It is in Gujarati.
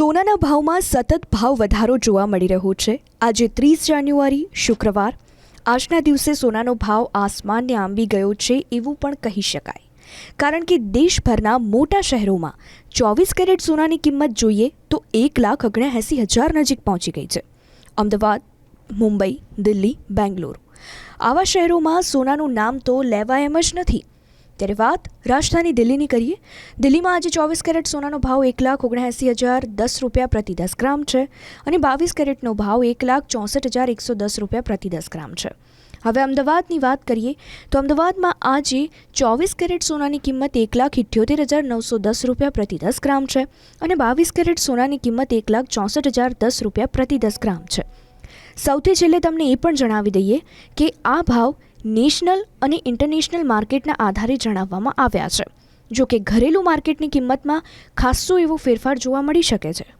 સોનાના ભાવમાં સતત ભાવ વધારો જોવા મળી રહ્યો છે. આજે ત્રીસ જાન્યુઆરી, શુક્રવાર. આજના દિવસે સોનાનો ભાવ આસમાનને આંબી ગયો છે એવું પણ કહી શકાય. કારણ કે દેશભરના મોટા શહેરોમાં ચોવીસ કેરેટ સોનાની કિંમત જોઈએ તો એક લાખ ઓગણએંસી હજાર નજીક પહોંચી ગઈ છે. અમદાવાદ, મુંબઈ, દિલ્હી, બેંગ્લોર. આવા શહેરોમાં સોનાનું નામ તો લેવા એમ જ નથી. ત્યારે વાત, રાજધાની દિલ્હીની કરીએ. દિલ્હીમાં આજે ચોવીસ કેરેટ સોનાનો ભાવ એક લાખ ઓગણએંસી હજાર દસ રૂપિયા પ્રતિ દસ ગ્રામ છે અને બાવીસ કેરેટનો ભાવ એક લાખ ચોસઠ હજાર એકસો દસ રૂપિયા પ્રતિ દસ ગ્રામ છે. હવે અમદાવાદની વાત કરીએ તો અમદાવાદમાં આજે ચોવીસ કેરેટ સોનાની કિંમત એક લાખ ઇઠ્યોતેર હજાર નવસો દસ રૂપિયા પ્રતિ દસ ગ્રામ છે અને બાવીસ કેરેટ સોનાની કિંમત એક લાખ ચોસઠ હજાર દસ રૂપિયા પ્રતિ દસ ગ્રામ છે. સૌથી છેલ્લે તમને એ પણ જણાવી દઈએ કે આ ભાવ નેશનલ અને ઇન્ટરનેશનલ માર્કેટના આધારે જણાવવામાં આવ્યા છે. જો કે ઘરેલું માર્કેટની કિંમતમાં ખાસ્સો એવો ફેરફાર જોવા મળી શકે છે.